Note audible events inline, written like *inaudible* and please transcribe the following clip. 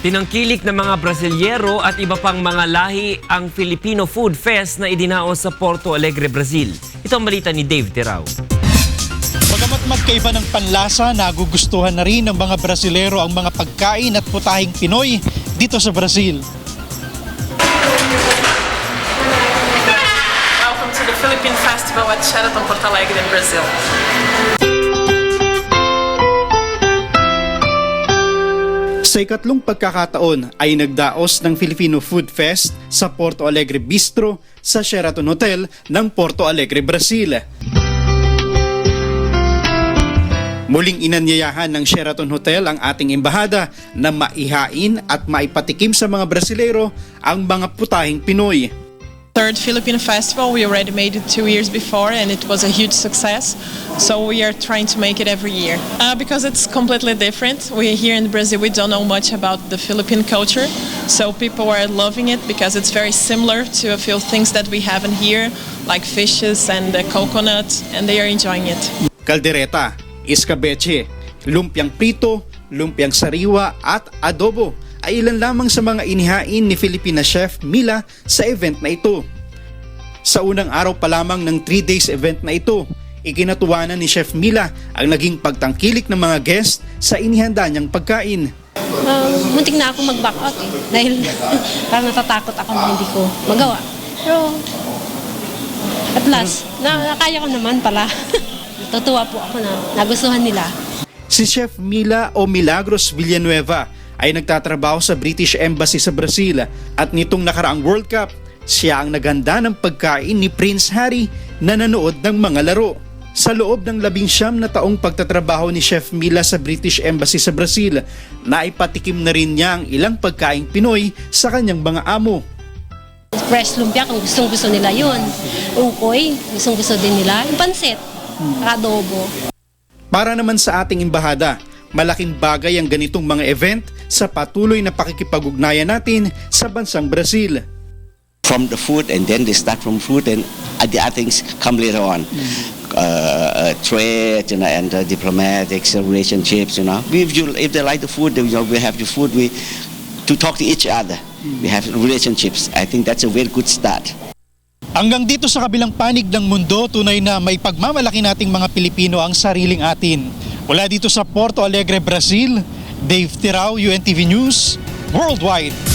Tinangkilik ng mga Brasilyero at iba pang mga lahi ang Filipino Food Fest na idinaos sa Porto Alegre, Brazil. Ito ang balita ni Dave Tirao. Bagamat magkaiba ng panlasa, nagugustuhan na rin ng mga Brasilero ang mga pagkain at putahing Pinoy dito sa Brazil. Welcome to the Philippine Festival at Sheraton Porto Alegre in Brazil. Sa ikatlong pagkakataon ay nagdaos ng Filipino Food Fest sa Porto Alegre Bistro sa Sheraton Hotel ng Porto Alegre, Brazil. Muling inanyayahan ng Sheraton Hotel ang ating embahada na maihain at maipatikim sa mga Brasilero ang mga putahing Pinoy. Third Philippine Festival, we already made it two years before and it was a huge success. So we are trying to make it every year. Uh, because it's completely different. We here in Brazil, we don't know much about the Philippine culture. So people are loving it because it's very similar to a few things that we have in here, like fishes and the coconut, and they are enjoying it. kaldereta, iskabeche, lumpiang prito, lumpiang sariwa at adobo ay ilan lamang sa mga inihain ni Filipina chef Mila sa event na ito. Sa unang araw pa lamang ng 3 days event na ito, ikinatuwanan ni Chef Mila ang naging pagtangkilik ng mga guest sa inihanda niyang pagkain. Um, muntik na ako mag-back out eh. Dahil *laughs* parang natatakot ako na hindi ko magawa. Pero at last, na, nakaya ko naman pala. *laughs* Tutuwa po ako na nagustuhan nila. Si Chef Mila o Milagros Villanueva ay nagtatrabaho sa British Embassy sa Brazil at nitong nakaraang World Cup, siya ang naganda ng pagkain ni Prince Harry na nanood ng mga laro. Sa loob ng labing siyam na taong pagtatrabaho ni Chef Mila sa British Embassy sa Brazil, naipatikim na rin niya ang ilang pagkaing Pinoy sa kanyang mga amo. Fresh lumpia kung gustong gusto nila yun. Ukoy, gustong gusto din nila. Yung pansit, adobo. Para naman sa ating imbahada, malaking bagay ang ganitong mga event sa patuloy na pakikipag-ugnayan natin sa bansang Brazil. from the food and then they start from food and the other things come later on. Uh, uh, trade, you know, and uh, diplomatics, uh, relationships, you know. If, you, if they like the food, you know, we have the food we, to talk to each other. We have relationships. I think that's a very good start. Hanggang dito sa kabilang panig ng mundo, tunay na may pagmamalaki nating mga Pilipino ang sariling atin. Mula dito sa Porto Alegre, Brazil, Dave Tirao, UNTV News, Worldwide.